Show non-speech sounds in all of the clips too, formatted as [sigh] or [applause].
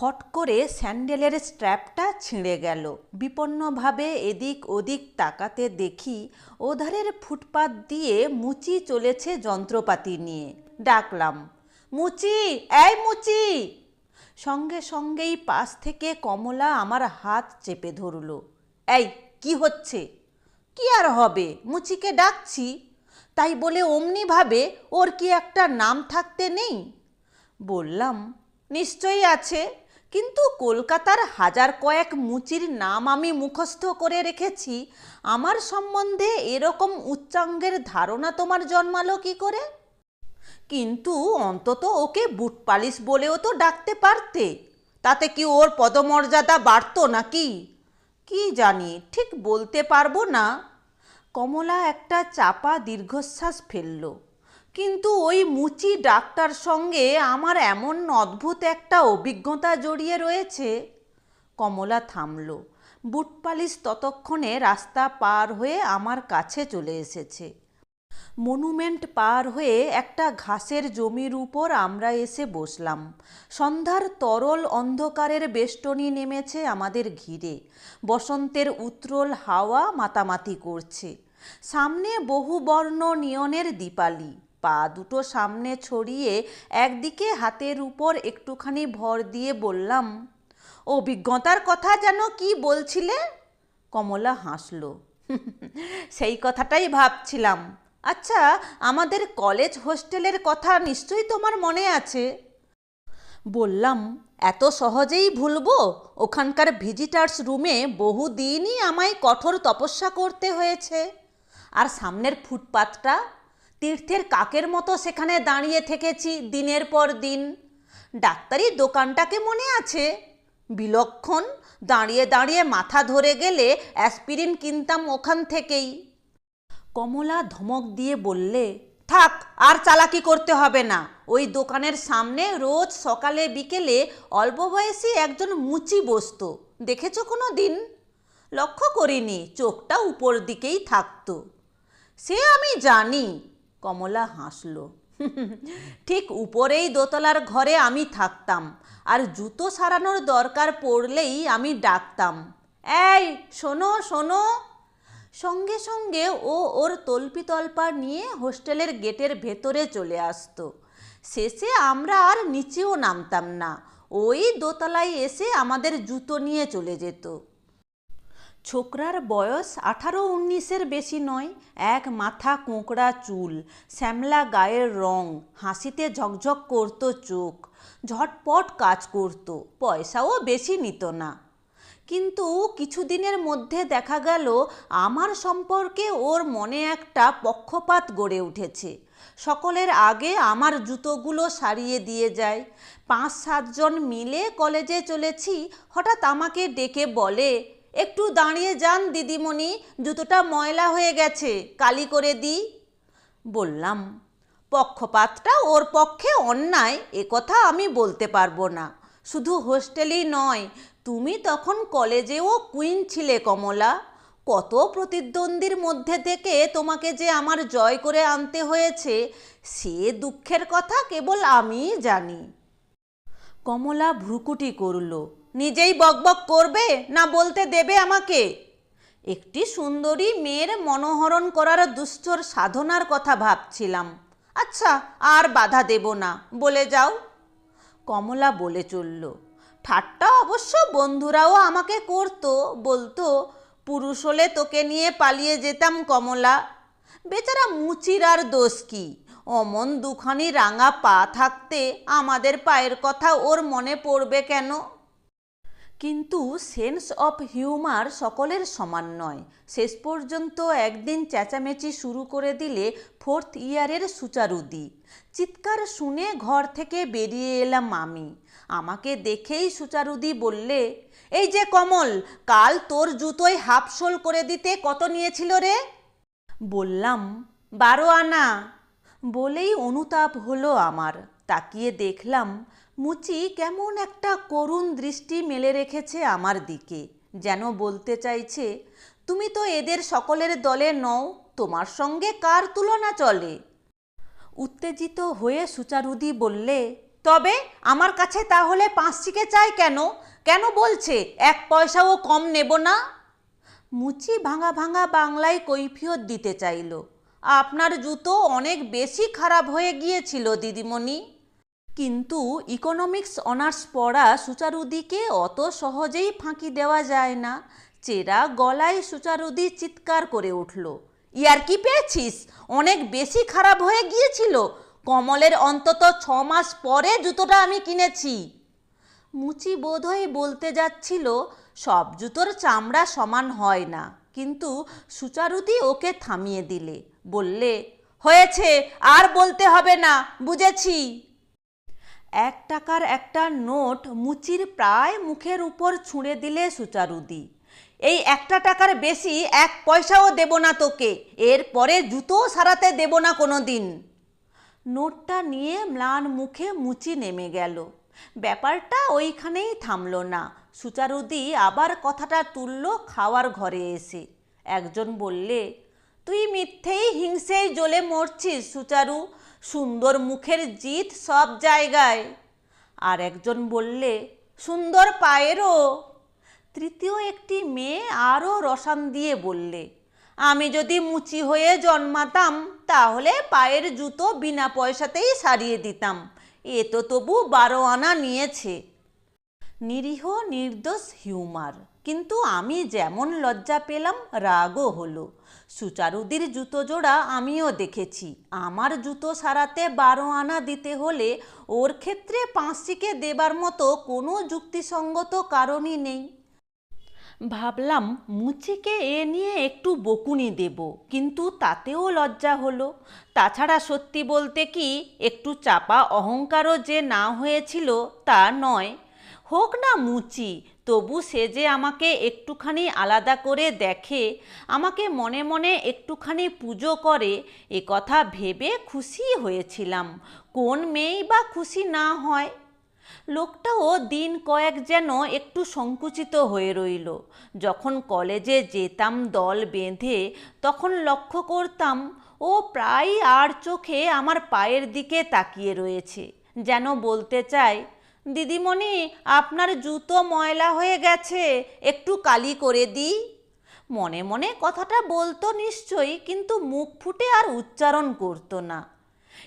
ফট করে স্যান্ডেলের স্ট্র্যাপটা ছিঁড়ে গেল। বিপন্নভাবে এদিক ওদিক তাকাতে দেখি ওধারের ফুটপাত দিয়ে মুচি চলেছে যন্ত্রপাতি নিয়ে। ডাকলাম, মুচি, এই মুচি! সঙ্গে সঙ্গেই পাশ থেকে কমলা আমার হাত চেপে ধরল। এই, কি হচ্ছে? কি আর হবে? মুচিকে ডাকছি? তাই বলে অমনিভাবে ওর কি একটা নাম থাকতে নেই? বললাম, নিশ্চয়ই আছে। কিন্তু কলকাতার হাজার কয়েক মুচির নাম আমি মুখস্থ করে রেখেছি, আমার সম্বন্ধে এরকম উচ্চাঙ্গের ধারণা তোমার জন্মালো কি করে? কিন্তু অন্তত ওকে বুট পালিশ বলেও তো ডাকতে পারতে, তাতে কি ওর পদমর্যাদা বাড়তো নাকি? কি জানি, ঠিক বলতে পারব না। কমলা একটা চাপা দীর্ঘশ্বাস ফেলল। কিন্তু ওই মুচি ডাক্তার সঙ্গে আমার এমন অদ্ভুত একটা অভিজ্ঞতা জড়িয়ে রয়েছে। কমলা থামল। বুট পালিশ ততক্ষণে রাস্তা পার হয়ে আমার কাছে চলে এসেছে। মনুমেন্ট পার হয়ে একটা ঘাসের জমির উপর আমরা এসে বসলাম। সন্ধ্যার তরল অন্ধকারের বেষ্টনী নেমেছে আমাদের ঘিরে। বসন্তের উত্রল হাওয়া মাতামাতি করছে। সামনে বহুবর্ণ নিয়নের দীপালি। পা দুটো সামনে ছড়িয়ে একদিকে হাতের উপর একটুখানি ভর দিয়ে বললাম, অভিজ্ঞতার কথা যেন কি বলছিলে? কমলা হাসল। [laughs] সেই কথাটাই ভাবছিলাম। আচ্ছা আমাদের কলেজ হোস্টেলের কথা নিশ্চয়ই তোমার মনে আছে? বললাম, এত সহজেই ভুলবো? ওখানকার ভিজিটার্স রুমে বহুদিনই আমায় কঠোর তপস্যা করতে হয়েছে। আর সামনের ফুটপাতটা তীর্থের কাকের মতো সেখানে দাঁড়িয়ে থেকেছি দিনের পর দিন। ডাক্তারি দোকানটাকে মনে আছে? বিলক্ষণ, দাঁড়িয়ে দাঁড়িয়ে মাথা ধরে গেলে অ্যাসপিরিন কিনতাম ওখান থেকেই। কমলা ধমক দিয়ে বললে, থাক, আর চালাকি করতে হবে না। ওই দোকানের সামনে রোজ সকালে বিকেলে অল্প বয়সী একজন মুচি বসতো। দেখেছ কোনো দিন? লক্ষ্য করিনি, চোখটা উপর দিকেই থাকতো। সে আমি জানি কমলা হাসল। ঠিক উপরেই দোতলার ঘরে আমি থাকতাম, আর জুতো সারানোর দরকার পড়লেই আমি ডাকতাম, এই, শোনো শোনো। সঙ্গে সঙ্গে ও ওর তল্পিতল্পা নিয়ে হোস্টেলের গেটের ভেতরে চলে আসতো। শেষে আমরা আর নিচেও নামতাম না, ওই দোতলায় এসে আমাদের জুতো নিয়ে চলে যেত। ছোকরার বয়স আঠারো উনিশের বেশি নয়, এক মাথা কোঁকড়া চুল, শ্যামলা গায়ের রং, হাসিতে ঝকঝক করতো চোখ, ঝটপট কাজ করত, পয়সাও বেশি নিত না। কিন্তু কিছুদিনের মধ্যে দেখা গেল, আমার সম্পর্কে ওর মনে একটা পক্ষপাত গড়ে উঠেছে। সকলের আগে আমার জুতোগুলো সারিয়ে দিয়ে যায়। পাঁচ সাতজন মিলে কলেজে চলেছি, হঠাৎ আমাকে ডেকে বলে একটু দাঁড়িয়ে যান, দিদিমণি। জুতোটা ময়লা হয়ে গেছে, কালি করে দিই বললাম, পক্ষপাতটা ওর পক্ষে অন্যায়, এ কথা আমি বলতে পারব না। শুধু হোস্টেলই নয়, তুমি তখন কলেজেও কুইন ছিলে, কমলা। কত প্রতিদ্বন্দ্বীর মধ্যে থেকে তোমাকে যে আমার জয় করে আনতে হয়েছে, সে দুঃখের কথা কেবল আমিই জানি। কমলা ভ্রুকুটি করল নিজেই বকবক করবে না বলতে দেবে আমাকে? একটি সুন্দরী মেয়ের মনোহরণ করার দুশ্চর সাধনার কথা ভাবছিলাম। আচ্ছা আর বাধা দেব না, বলে যাও। কমলা বলে চলল, ঠাট্টা অবশ্য বন্ধুরাও আমাকে করতো, বলতো, পুরুষ হলে তোকে নিয়ে পালিয়ে যেতাম কমলা। বেচারা মুচির আর দোষ কি? অমন দুখানি রাঙা পা থাকতে আমাদের পায়ের কথা ওর মনে পড়বে কেন? কিন্তু সেন্স অফ হিউমার সকলের সমান নয়। শেষ পর্যন্ত একদিন চেঁচামেচি শুরু করে দিলে ফোর্থ ইয়ারের সুচারুদি চিৎকার শুনে ঘর থেকে বেরিয়ে এলাম আমি। আমাকে দেখেই সুচারুদি বললে, এই যে কমল, কাল তোর জুতোয় হাফ সোল করে দিতে কত নিয়েছিল রে? বললাম, বারো আনা। বলেই অনুতাপ হলো আমার। তাকিয়ে দেখলাম মুচি কেমন একটা করুণ দৃষ্টি মেলে রেখেছে আমার দিকে, যেন বলতে চাইছে, তুমি তো এদের সকলের দলে নও, তোমার সঙ্গে কার তুলনা চলে? উত্তেজিত হয়ে সুচারুদি বললে, তবে আমার কাছে তাহলে পাঁচটিকে চাই কেন? কেন বলছে, এক পয়সাও কম নেব না? মুচি ভাঙা ভাঙা বাংলায় কৈফিয়ত দিতে চাইল, আপনার জুতো অনেক বেশি খারাপ হয়ে গিয়েছিল, দিদিমণি। কিন্তু ইকোনমিক্স অনার্স পড়া সুচারুদিকে অত সহজেই ফাঁকি দেওয়া যায় না। চেরা গলায় সুচারুদি চিৎকার করে উঠল, ইয়ার কি পেয়েছিস? অনেক বেশি খারাপ হয়ে গিয়েছিল। কমলের অন্তত ছ মাস পরে জুতোটা আমি কিনেছি। মুচি বোধহয় বলতে যাচ্ছিল, সব জুতোর চামড়া সমান হয় না। কিন্তু সুচারুদি ওকে থামিয়ে দিলে, বললে, হয়েছে, আর বলতে হবে না, বুঝেছি। এক টাকার একটা নোট মুচির প্রায় মুখের উপর ছুঁড়ে দিলে সুচারুদি। এই একটা টাকার বেশি এক পয়সাও দেব না তোকে এরপরে জুতো সারাতে দেব না কোনো দিন নোটটা নিয়ে ম্লান মুখে মুচি নেমে গেল। ব্যাপারটা ওইখানেই থামলো না। সুচারুদি আবার কথাটা তুলল খাওয়ার ঘরে এসে। একজন বললে, তুই মিথ্যেই হিংসেই জ্বলে মরছিস সুচারু। সুন্দর মুখের জিত সব জায়গায়। আর একজন বললে, সুন্দর পায়েরও। তৃতীয় একটি মেয়ে আরও রসান দিয়ে বললে, আমি যদি মুচি হয়ে জন্মাতাম, তাহলে পায়ের জুতো বিনা পয়সাতেই সারিয়ে দিতাম। এ তো তবু বারো আনা নিয়েছে। নিরীহ, নির্দোষ, হিউমার। কিন্তু আমি যেমন লজ্জা পেলাম, রাগও হলো। সুচারুদির জুতো জোড়া আমিও দেখেছি। আমার জুতো সারাতে বারো আনা দিতে হলে ওর ক্ষেত্রে পাঁচটিকে দেবার মতো কোনো যুক্তিসঙ্গত কারণই নেই। ভাবলাম, মুচিকে এ নিয়ে একটু বকুনি দেব, কিন্তু তাতেও লজ্জা হলো। তাছাড়া সত্যি বলতে কি, একটু চাপা অহংকারও যে না হয়েছিল তা নয়। হোক না মুচি, তবু সে যে আমাকে একটুখানি আলাদা করে দেখে, আমাকে মনে মনে একটুখানি পুজো করে, এ কথা ভেবে খুশি হয়েছিলাম। কোন মেয়েই বা খুশি না হয়। লোকটাও দিন কয়েক যেন একটু সংকুচিত হয়ে রইল। যখন কলেজে যেতাম দল বেঁধে, তখন লক্ষ্য করতাম, ও প্রায় আর চোখে আমার পায়ের দিকে তাকিয়ে রয়েছে। যেন বলতে চায় দিদিমণি, আপনার জুতো ময়লা হয়ে গেছে, একটু কালি করে দিই। মনে মনে কথাটা বলতো নিশ্চয়ই, কিন্তু মুখ ফুটে আর উচ্চারণ করতো না।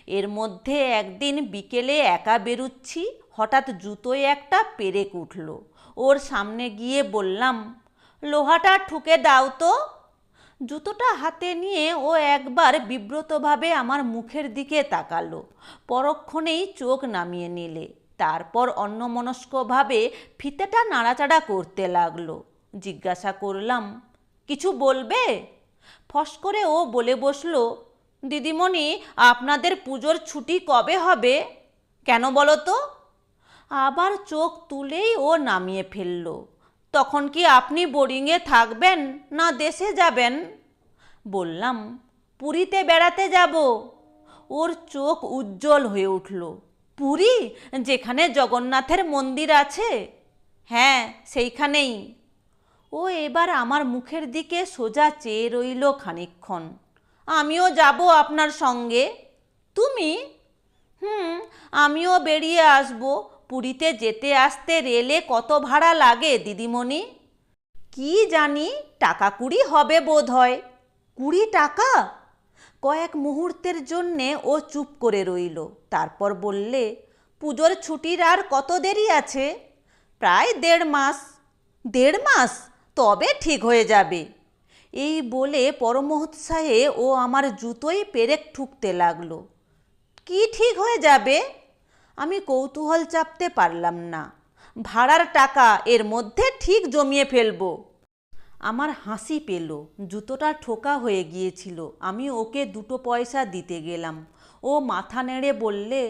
এর মধ্যে একদিন বিকেলে একা বেরুচ্ছি, হঠাৎ জুতোয় একটা পেরেক উঠল। ওর সামনে গিয়ে বললাম, লোহাটা ঠুকে দাও তো। জুতোটা হাতে নিয়ে ও একবার বিব্রতভাবে আমার মুখের দিকে তাকালো। পরক্ষণেই চোখ নামিয়ে নিলে। তারপর অন্যমনস্কভাবে ফিতেটা নাড়াচাড়া করতে লাগল। জিজ্ঞাসা করলাম, কিছু বলবে? ফস করে ও বলে বসল, দিদিমণি, আপনাদের পুজোর ছুটি কবে হবে? কেন বলো তো? আবার চোখ তুলেই ও নামিয়ে ফেলল, তখন কি আপনি বোরিংয়ে থাকবেন না দেশে যাবেন? বললাম, পুরীতে বেড়াতে যাব। ওর চোখ উজ্জ্বল হয়ে উঠল পুরী, যেখানে জগন্নাথের মন্দির আছে। হ্যাঁ সেইখানেই। ও, এবার আমার মুখের দিকে সোজা চেয়ে রইল খানিকক্ষণ। আমিও যাব আপনার সঙ্গে। তুমি? হুম, আমিও বেরিয়ে আসব। পুরীতে যেতে আসতে রেলে কত ভাড়া লাগে, দিদিমণি? কি জানি, টাকা কুড়ি হবে বোধ হয় কুড়ি টাকা? কয়েক মুহূর্তের জন্যে ও চুপ করে রইল। তারপর বললে, পুজোর ছুটির আর কত দেরি আছে? প্রায় দেড় মাস। দেড় মাস? তবে ঠিক হয়ে যাবে। এই বলে পরমোৎসাহে ও আমার জুতোই পেরেক ঠুকতে লাগল। কি ঠিক হয়ে যাবে? আমি কৌতূহল চাপতে পারলাম না। ভাড়ার টাকা এর মধ্যে ঠিক জমিয়ে ফেলব। আমার হাসি পেল, জুতোটা ঠোকা হয়ে গিয়েছিল, আমি ওকে দুটো পয়সা দিতে গেলাম। ও মাথা নেড়ে বললে,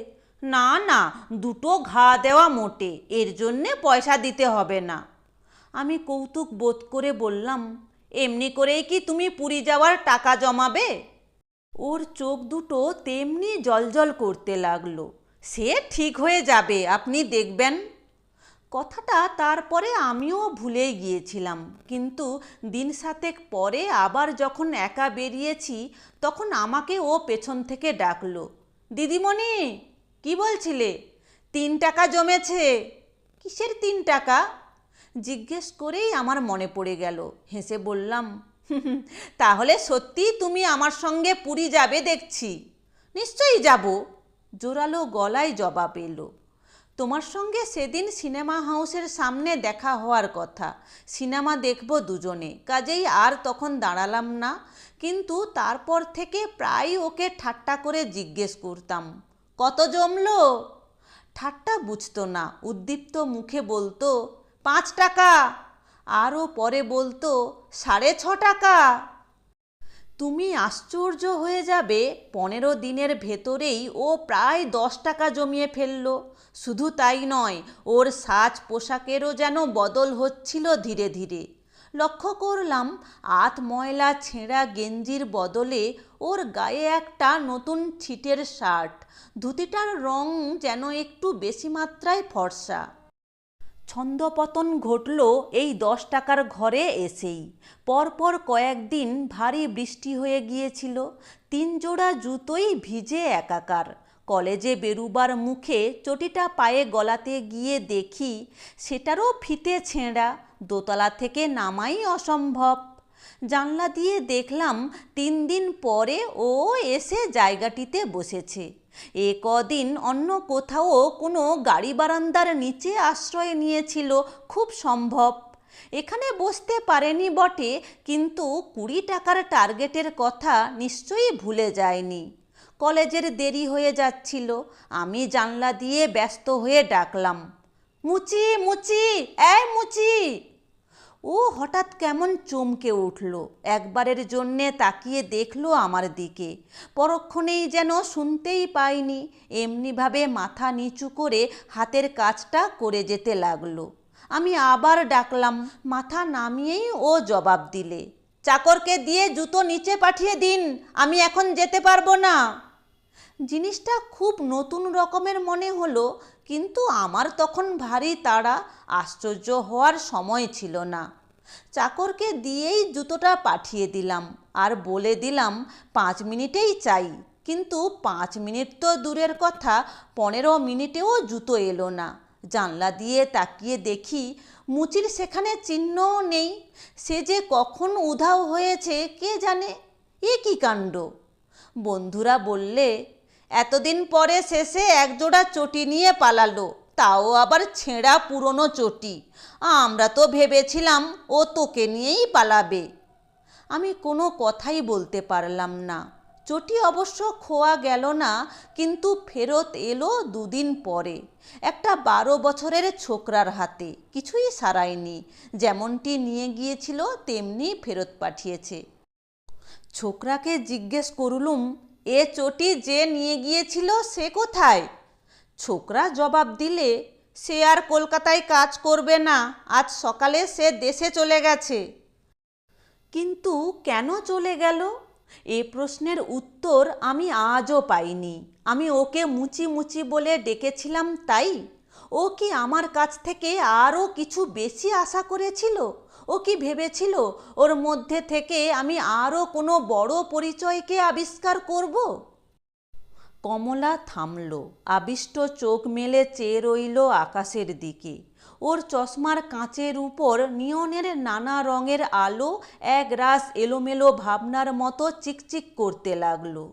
না না, দুটো ঘা দেওয়া মোটে, এর জন্যে পয়সা দিতে হবে না। আমি কৌতুক বোধ করে বললাম, এমনি করেই কি তুমি পুরী যাওয়ার টাকা জমাবে? ওর চোখ দুটো তেমনি জলজল করতে লাগল। সে ঠিক হয়ে যাবে, আপনি দেখবেন। কথাটা তারপরে আমিও ভুলে গিয়েছিলাম। কিন্তু দিন সাতেক পরে আবার যখন একা বেরিয়েছি, তখন আমাকে ও পেছন থেকে ডাকলো, দিদিমণি, কি বলছিলে? তিন টাকা জমেছে। কিসের তিন টাকা? জিজ্ঞেস করেই আমার মনে পড়ে গেল, হেসে বললাম তাহলে সত্যি তুমি আমার সঙ্গে পুরী যাবে দেখছি। নিশ্চয়ই যাব। জোরালো গলায় জবাব এলো। তোমার সঙ্গে সেদিন সিনেমা হাউসের সামনে দেখা হওয়ার কথা। সিনেমা দেখব দুজনে। কাজেই আর তখন দাঁড়ালাম না। কিন্তু তারপর থেকে প্রায় ওকে ঠাট্টা করে জিজ্ঞেস করতাম, কত জমলো? ঠাট্টা বুঝতো না। উদ্দীপ্ত মুখে বলতো, পাঁচ টাকা। আরও পরে বলতো, সাড়ে ছ টাকা। তুমি আশ্চর্য হয়ে যাবে। পনেরো দিনের ভেতরেই ও প্রায় দশ টাকা জমিয়ে ফেলল। শুধু তাই নয়, ওর সাজ পোশাকেরও যেন বদল হচ্ছিল ধীরে ধীরে। লক্ষ্য করলাম, আত ময়লা ছেঁড়া গেঞ্জির বদলে ওর গায়ে একটা নতুন ছিটের শার্ট। ধুতিটার রং যেন একটু বেশি মাত্রায় ফর্সা। ছন্দপতন ঘটল এই দশ টাকার ঘরে এসেই। পরপর কয়েকদিন ভারী বৃষ্টি হয়ে গিয়েছিল, তিন জোড়া জুতোই ভিজে একাকার। কলেজে বেরুবার মুখে চটিটা পায়ে গলাতে গিয়ে দেখি সেটারও ফিতে ছেঁড়া, দোতলা থেকে নামাই অসম্ভব। জানলা দিয়ে দেখলাম তিন দিন পরে ও এসে জায়গাটিতে বসেছে। এ কদিন অন্য কোথাও কোনো গাড়ি বারান্দার নিচে আশ্রয় নিয়েছিল খুব সম্ভব। এখানে বসতে পারেনি বটে, কিন্তু কুড়ি টাকার টার্গেটের কথা নিশ্চয়ই ভুলে যায়নি। কলেজের দেরি হয়ে যাচ্ছিল। আমি জানলা দিয়ে ব্যস্ত হয়ে ডাকলাম, মুচি মুচি, এই মুচি! ও হঠাৎ কেমন চমকে উঠল, একবারের জন্যে তাকিয়ে দেখল আমার দিকে। পরক্ষণেই যেন শুনতেই পাইনি, এমনিভাবে মাথা নিচু করে হাতের কাজটা করে যেতে লাগল। আমি আবার ডাকলাম, মাথা নামিয়েই ও জবাব দিলে, চাকরকে দিয়ে জুতো নিচে পাঠিয়ে দিন, আমি এখন যেতে পারব না। জিনিসটা খুব নতুন রকমের মনে হলো, কিন্তু আমার তখন ভারী তাড়া, আশ্চর্য হওয়ার সময় ছিল না। চাকরকে দিয়েই জুতোটা পাঠিয়ে দিলাম আর বলে দিলাম, পাঁচ মিনিটেই চাই। কিন্তু পাঁচ মিনিট তো দূরের কথা, পনেরো মিনিটেও জুতো এলো না। জানলা দিয়ে তাকিয়ে দেখি মুচির সেখানে চিহ্নও নেই। সে যে কখন উধাও হয়েছে কে জানে? এ কী কাণ্ড? বন্ধুরা বললে এতদিন পরে শেষে একজোড়া চটি নিয়ে পালালো, তাও আবার ছেঁড়া পুরনো চটি। আমরা তো ভেবেছিলাম ও তোকে নিয়েই পালাবে। আমি কোনো কথাই বলতে পারলাম না। চটি অবশ্য খোয়া গেল না, কিন্তু ফেরত এলো দুদিন পরে। একটা বারো বছরের ছোকরার হাতে, কিছুই সারায়নি। যেমনটি নিয়ে গিয়েছিল, তেমনি ফেরত পাঠিয়েছে। ছোকরাকে জিজ্ঞেস করলুম এ চটি যে নিয়ে গিয়েছিল সে কোথায়? ছোকরা জবাব দিলে, সে আর কলকাতায় কাজ করবে না, আজ সকালে সে দেশে চলে গেছে। কিন্তু কেন চলে গেল? এ প্রশ্নের উত্তর আমি আজও পাইনি। আমি ওকে মুচি মুচি বলে ডেকেছিলাম তাই। ও কি আমার কাছ থেকে আরও কিছু বেশি আশা করেছিল? ও কি ভেবেছিল? ওর মধ্যে থেকে আমি আরও কোনো বড় পরিচয়কে আবিষ্কার করব? কমলা থামল। আবিষ্ট চোখ মেলে চেয়ে রইল আকাশের দিকে। ওর চশমার কাঁচের উপর নিয়নের নানা রঙের আলো এক রাস এলোমেলো ভাবনার মতো চিকচিক করতে লাগল।